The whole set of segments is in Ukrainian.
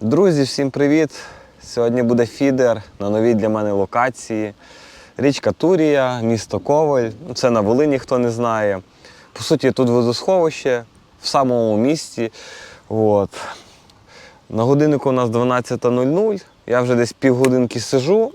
Друзі, всім привіт! Сьогодні буде фідер на новій для мене локації. Річка Турія, місто Коваль. Ну, Це на Волині, хто не знає. По суті, тут водосховище в самому місті. От. На годиннику у нас 12.00. Я вже десь півгодинки сижу.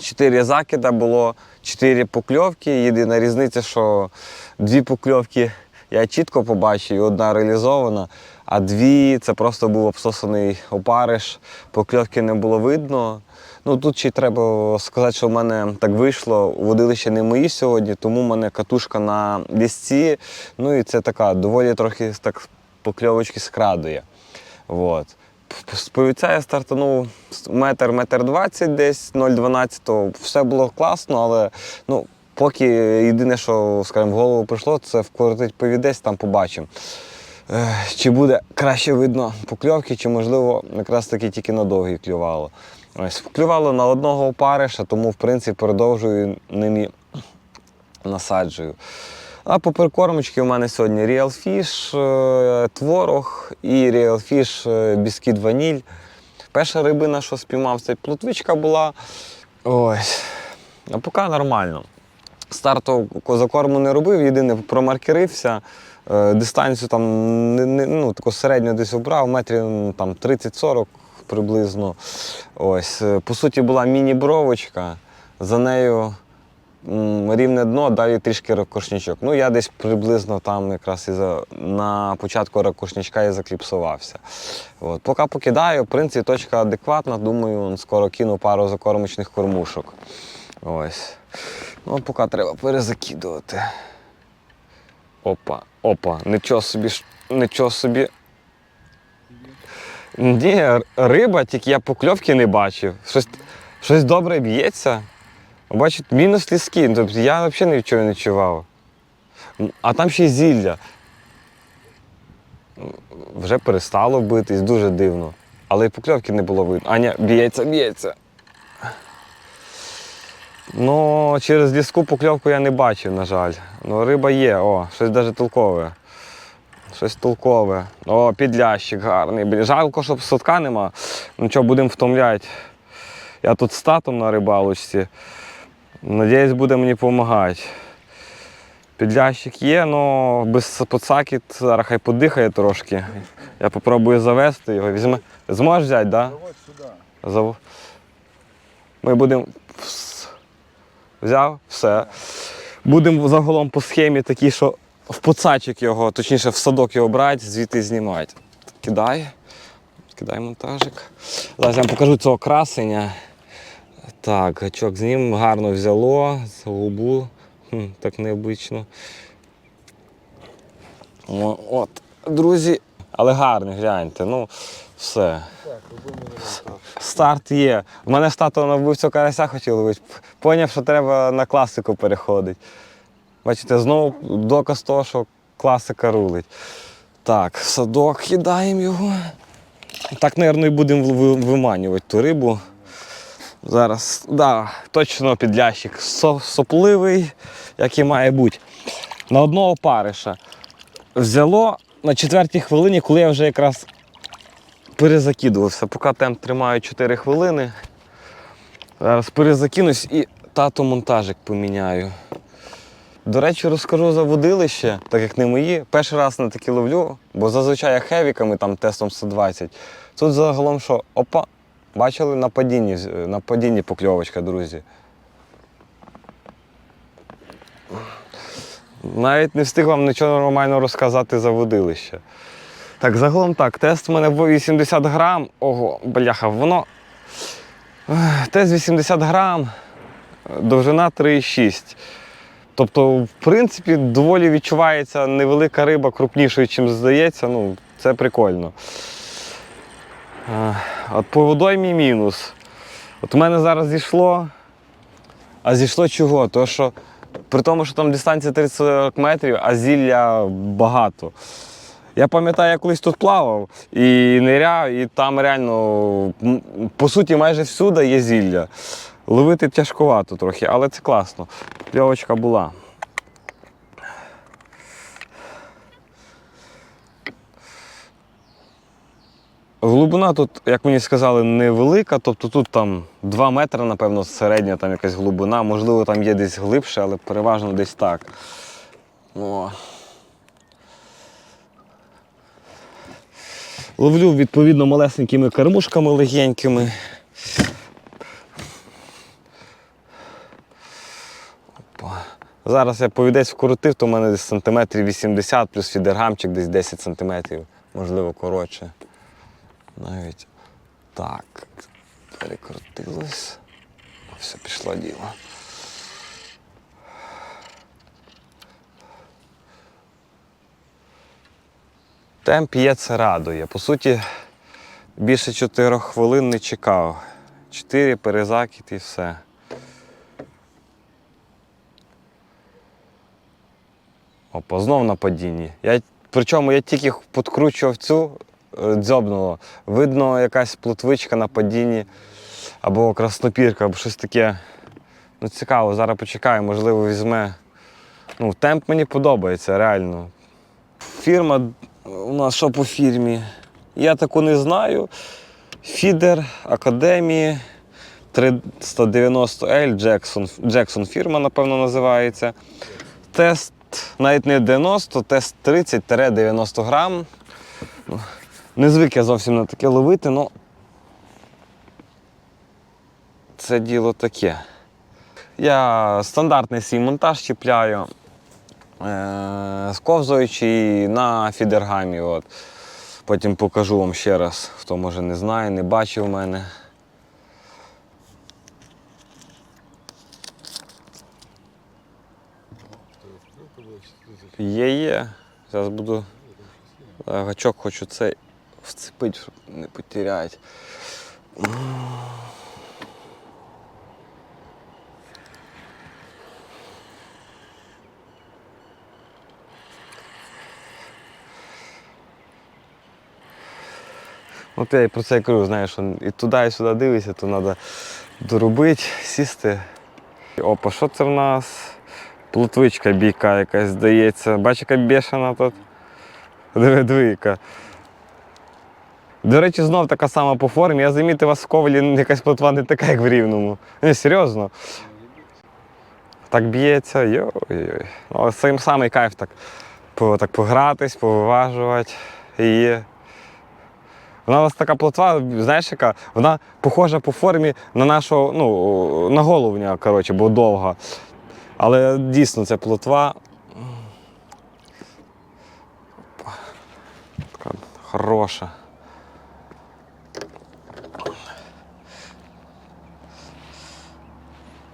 Чотири закида було, чотири покльовки. Єдина різниця, що дві покльовки я чітко побачив, і одна реалізована, а дві це просто був обсосаний опариш, покльовки не було видно. Ну тут ще й треба сказати, що в мене так вийшло. Водилище не мої сьогодні, тому в мене катушка на лісці. Ну і це така доволі трохи так покльовочки скрадує. Вот. З я стартанув метр, метр двадцять десь, 0,12, то все було класно, але ну, поки єдине, що скажімо, в голову прийшло, це вкоротить повідець, там побачимо. Е, Чи буде краще видно покльовки, чи можливо якраз таки тільки на довгий клювало. Ось, клювало на одного опариша, тому в принципі продовжую ними насаджую. А по прикормочці у мене сьогодні Real Fish, е, творог і Real Fish е, біскіт ваніль. Перша рибина, що спіймав, це плотвичка була. Ось. А поки нормально. Старту закорму не робив, єдине промаркерився. Е, Дистанцію там не, не, ну, таку середню десь обрав, метрів там 30-40 приблизно. Ось. Е, По суті, була міні-бровочка. За нею м, рівне дно, далі трішки ракушничок. Ну, я десь приблизно там якраз і за, на початку ракушничка і закліпсувався. От. Поки покидаю, в принципі, точка адекватна, думаю, скоро кину пару закормочних кормушок. Ось. Ну, поки треба перезакидувати. Опа, опа, нічого собі, нічого собі. Ні, риба, тільки я покльовки не бачив. Щось, щось добре б'ється. Бачите, мінус ліски. Тобто я взагалі нічого не відчував. А там ще й зілля. Вже перестало битись, дуже дивно. Але й покльовки не було видно. А ні, б'ється, б'ється. Ну, через ліску покльовку я не бачив, на жаль. Ну, риба є, о, щось навіть толкове. Щось толкове. О, підлящик гарний. Жалко, що садка нема. Ну що, будемо втомляти. Я тут з татом на рибалочці. Надіюсь, буде мені допомагати. Підлящик є, але без подсаки зараз хай подихає трошки. Я спробую завести його. Візьме. Зможеш взяти, так? Да? Зав... Ми будемо. Взяв, все. Будемо загалом по схемі такі, що в поцачик його, точніше в садок його брати, звідти знімати. Кидай. Кидай монтажик. Зараз я вам покажу цього красення. Так, гачок з гарно взяло, губу. Хм, так необично. О, от, друзі, але гарний, гляньте. Ну, все. Старт є. В мене ж тато на вбивцю карася хотів ловити. Поняв, що треба на класику переходити. Бачите, знову доказ того, що класика рулить. Так, в садок кидаємо його. Так, мабуть, і будемо виманювати ту рибу. Зараз, да, точно підлящик. Сопливий, як і має бути. На одного париша. Взяло на четвертій хвилині, коли я вже якраз перезакидувався. Поки темп тримаю 4 хвилини. Зараз перезакинусь і тато монтажик поміняю. До речі, розкажу за водилище, так як не мої. Перший раз на такі ловлю, бо зазвичай я хевіками там тестом 120. Тут загалом що, опа, бачили на падінні, на падінні покльовочка, друзі. Навіть не встиг вам нічого нормально розказати за водилище. Так, загалом так, тест в мене 80 грам. Ого, бляха, воно. Тест 80 грам, довжина 3,6. Тобто, в принципі, доволі відчувається невелика риба крупнішою, чим здається. Ну, це прикольно. От по водоймі мінус. От у мене зараз зійшло. А зійшло чого? То що при тому, що там дистанція 30 метрів, а зілля багато. Я пам'ятаю, я колись тут плавав і ниряв, і там реально, по суті, майже всюди є зілля. Ловити тяжкувато трохи, але це класно. Пльовочка була. Глибина тут, як мені сказали, невелика, тобто тут там 2 метри, напевно, середня там якась глибина, можливо, там є десь глибше, але переважно десь так. О. Ловлю відповідно малесенькими кормушками легенькими. Опа. Зараз я повідець вкоротив, то в мене десь сантиметрів 80 плюс фідергамчик десь 10 сантиметрів, можливо, коротше. Навіть так. Перекрутилось. Все, пішло діло. Темп є, це радує. По суті, більше 4 хвилин не чекав. 4 перезакид і все. Опа, знов на падінні. Я, причому я тільки подкручував цю, е, дзьобнуло. Видно, якась плотвичка на падінні, або краснопірка, або щось таке. Ну, цікаво, зараз почекаю, можливо, візьме. Ну, темп мені подобається, реально. Фірма у нас що по фірмі? Я таку не знаю. Фідер Академії 390L Jackson. Jackson фірма, напевно, називається. Тест навіть не 90, тест 30-90 грам. Не звик я зовсім на таке ловити, але це діло таке. Я стандартний свій монтаж чіпляю, сковзуючий на фідергамі. От. Потім покажу вам ще раз, хто може не знає, не бачив мене. Є, є. Зараз буду. е, Гачок хочу цей вцепити, щоб не потеряти. От я і про це кажу, знаєш, що і туди, і сюди дивишся, то треба доробити, сісти. Опа, що це в нас? Плотвичка бійка якась здається. Бач, яка бешена тут. Диви. До речі, знов така сама по формі. Я замітив, у вас в ковалі якась плотва не така, як в рівному. Не, серйозно. Так б'ється, йой-йой. Ну, сам самий кайф так, по, так погратись, повиважувати. І вона у вас така плотва, знаєш, яка? Вона похожа по формі на нашу, ну, на головня, коротше, бо довга. Але дійсно це плотва. Така хороша.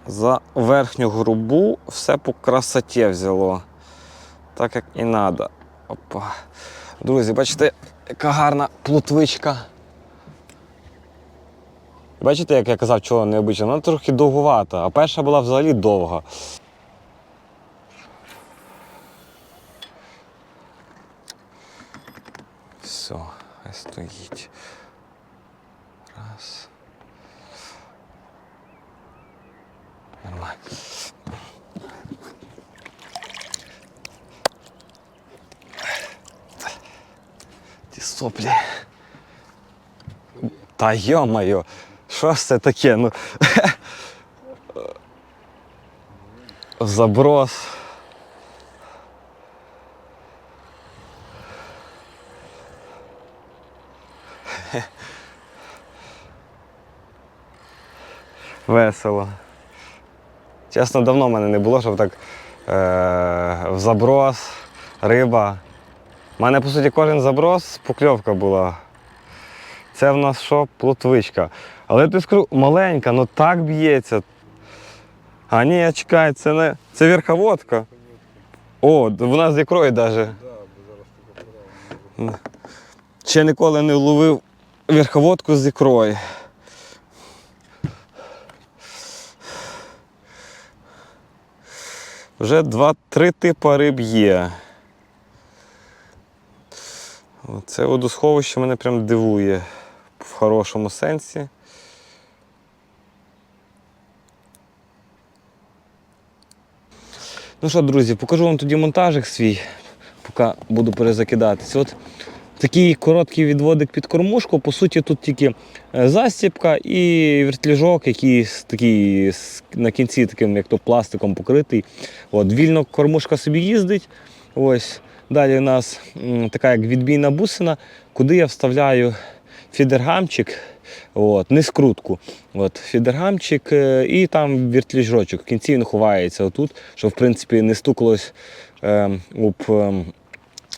За верхню грубу все по красоті взяло. Так як і треба. Опа. Друзі, бачите, яка гарна плотвичка. Бачите, як я казав, чого необично? Вона трохи довгувата, а перша була взагалі довга. Все, хай стоїть. Раз. Нормально. Ті соплі. Та йо-моє, що ж це таке? Ну, заброс. Весело. Чесно, давно в мене не було, щоб так е- в заброс, риба. У мене, по суті, кожен заброс покльовка була. Це в нас що? Плотвичка. Але я тобі скажу, маленька, ну так б'ється. А ні, чекай, це не. Це верховодка. О, вона з ікрою навіть. Ще ніколи не ловив верховодку з ікрою. Вже два-три типи риб є. Це водосховище мене прям дивує в хорошому сенсі. Ну що, друзі, покажу вам тоді монтажик свій, поки буду перезакидатись. От такий короткий відводик під кормушку. По суті, тут тільки е, застіпка і вертляжок, який такий на кінці таким, як то пластиком покритий. От, вільно кормушка собі їздить. Ось. Далі у нас така як відбійна бусина, куди я вставляю фідергамчик, от, не скрутку. От, фідергамчик е, і там вертляжочок. В кінці він ховається отут, щоб в принципі не стукалось е, об е,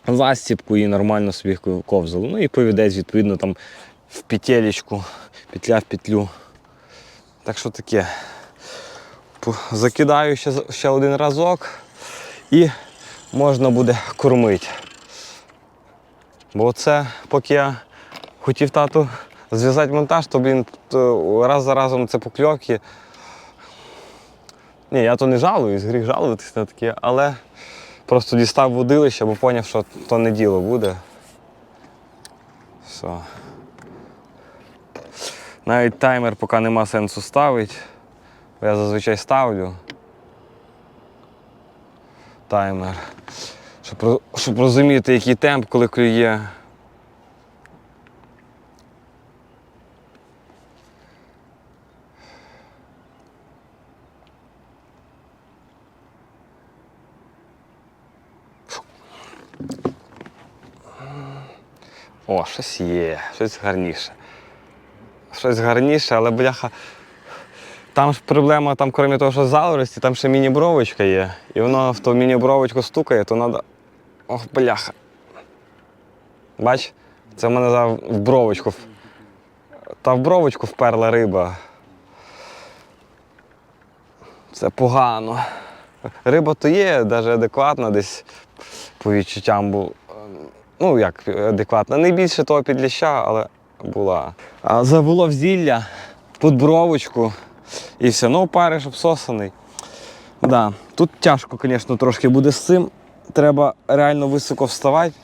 застіпку і нормально собі ковзало. Ну і повідець, відповідно, там в петелечку, петля в петлю. Так що таке. Закидаю ще, ще один разок і можна буде кормити. Бо це, поки я хотів тату зв'язати монтаж, то він раз за разом це покльовки. Ні, я то не жалуюсь, гріх жалуватись на таке, але просто дістав водилище, бо зрозумів, що то не діло буде. Все. Навіть таймер поки нема сенсу ставити. бо Я зазвичай ставлю таймер. Щоб, щоб розуміти, який темп, коли клює. О, щось є, щось гарніше. Щось гарніше, але бляха. Там ж проблема, там, крім того, що залорості, там ще міні-бровочка є. І воно в ту міні-бровочку стукає, то треба. Ох, бляха. Бач, це в мене в бровочку. Та в бровочку вперла риба. Це погано. Риба то є, навіть адекватна десь по відчуттям був. Ну, як адекватна. Не більше того підліща, але була. А забуло в зілля, тут бровочку і все. Ну, париш обсосаний. Да. Тут тяжко, звісно, трошки буде з цим. Треба реально високо вставати.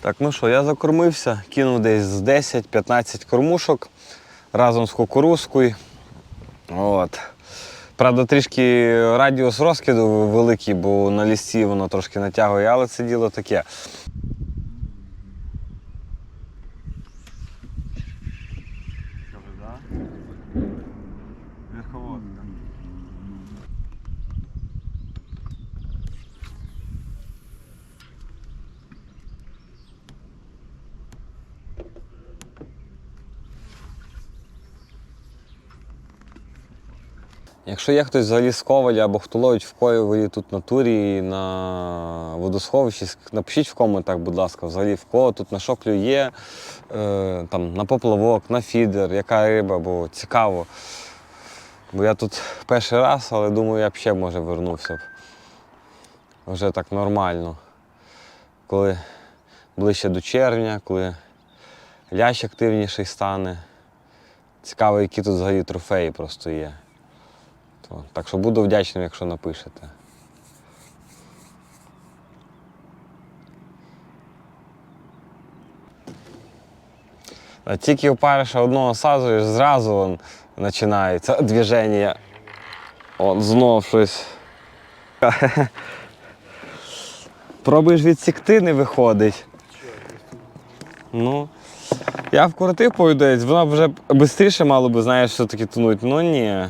Так, ну що, я закормився, кинув десь з 10-15 кормушок разом з кукурузкою. От. Правда, трішки радіус розкиду великий, бо на лісці воно трошки натягує, але це діло таке. Верховодка. Якщо є хтось взагалі з Коваля або хто ловить в Ковалі тут на турі, на водосховищі, напишіть в коментах, будь ласка, взагалі в кого тут на що клює, е, там, на поплавок, на фідер, яка риба, бо цікаво. Бо я тут перший раз, але думаю, я б ще може вернувся б. Вже так нормально. Коли ближче до червня, коли лящ активніший стане. Цікаво, які тут взагалі трофеї просто є. То, так що буду вдячним, якщо напишете. Тільки опариша одного сазуєш, зразу он починається движення. От знов щось. Пробуєш відсікти, не виходить. Ну. Я вкрутив повідець, вона вже швидше мало би, знаєш, все-таки тонуть. Ну ні.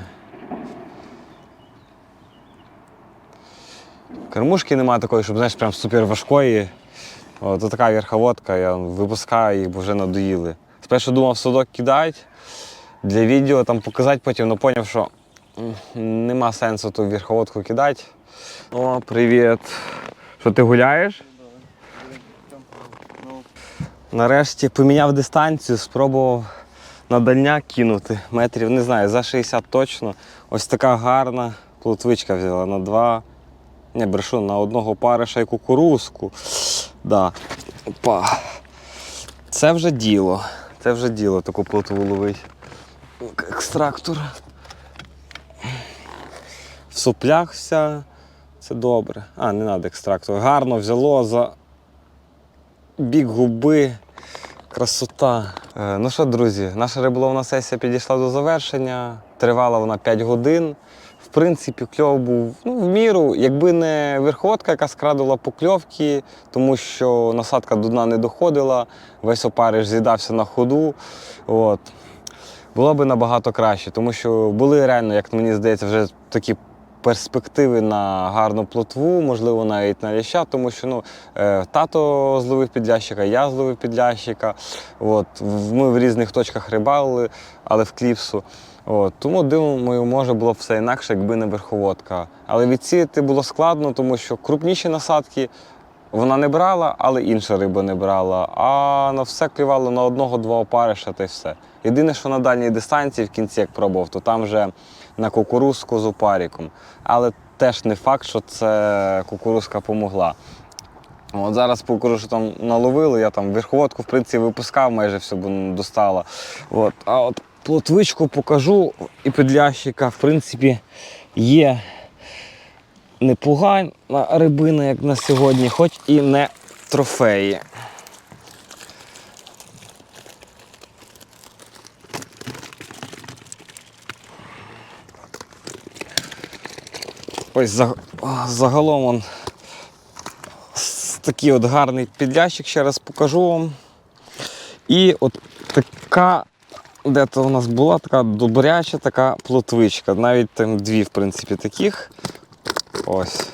Кормушки немає такої, щоб знаєш, прям супер важкої. То така верховодка, я випускаю їх, бо вже надоїли. Спершу думав судок кидати для відео там показати потім, але зрозумів, що нема сенсу ту верховодку кидати. О, привіт. Що ти гуляєш? Нарешті поміняв дистанцію, спробував на дальняк кинути метрів, не знаю, за 60 точно. Ось така гарна плотвичка взяла на два. Не брешу, на одного париша і кукурузку. Да. Опа. Це вже діло. Це вже діло таку плотву ловить. Екстрактор. В соплях вся. Це добре. А, не треба екстрактор. Гарно взяло за бік губи. Красота. Е, ну що, друзі, наша риболовна сесія підійшла до завершення. Тривала вона 5 годин. Принципі, кльов був ну, в міру, якби не верховодка, яка скрадувала покльовки, тому що насадка до дна не доходила, весь опариш з'їдався на ходу. От. Було би набагато краще, тому що були реально, як мені здається, вже такі перспективи на гарну плотву, можливо, навіть на ляща, тому що ну, е, тато зловив підлящика, я зловив підлящика. От, ми в різних точках рибалили, але в кліпсу. От, тому думаю, може було б все інакше, якби не верховодка. Але відсіяти було складно, тому що крупніші насадки вона не брала, але інша риба не брала. А на все клювало на одного-два опариша та й все. Єдине, що на дальній дистанції в кінці, як пробував, то там вже на кукурузку з опаріком. Але теж не факт, що це кукурузка помогла. От зараз покажу, там наловили, я там верховодку, в принципі, випускав, майже все бо достала. От. А от плотвичку покажу і підлящика, в принципі, є непогана рибина, як на сьогодні, хоч і не трофеї. Ось загалом он такий от гарний підлящик, ще раз покажу вам. І от така, де то у нас була така добряча така плотвичка. Навіть там дві, в принципі, таких. Ось.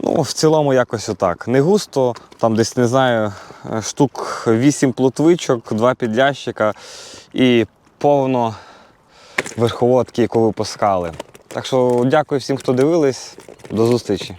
Ну, в цілому якось отак. Не густо, там десь, не знаю, штук 8 плотвичок, два підлящика і повно верховодки, яку випускали. Так що дякую всім, хто дивились. До зустрічі.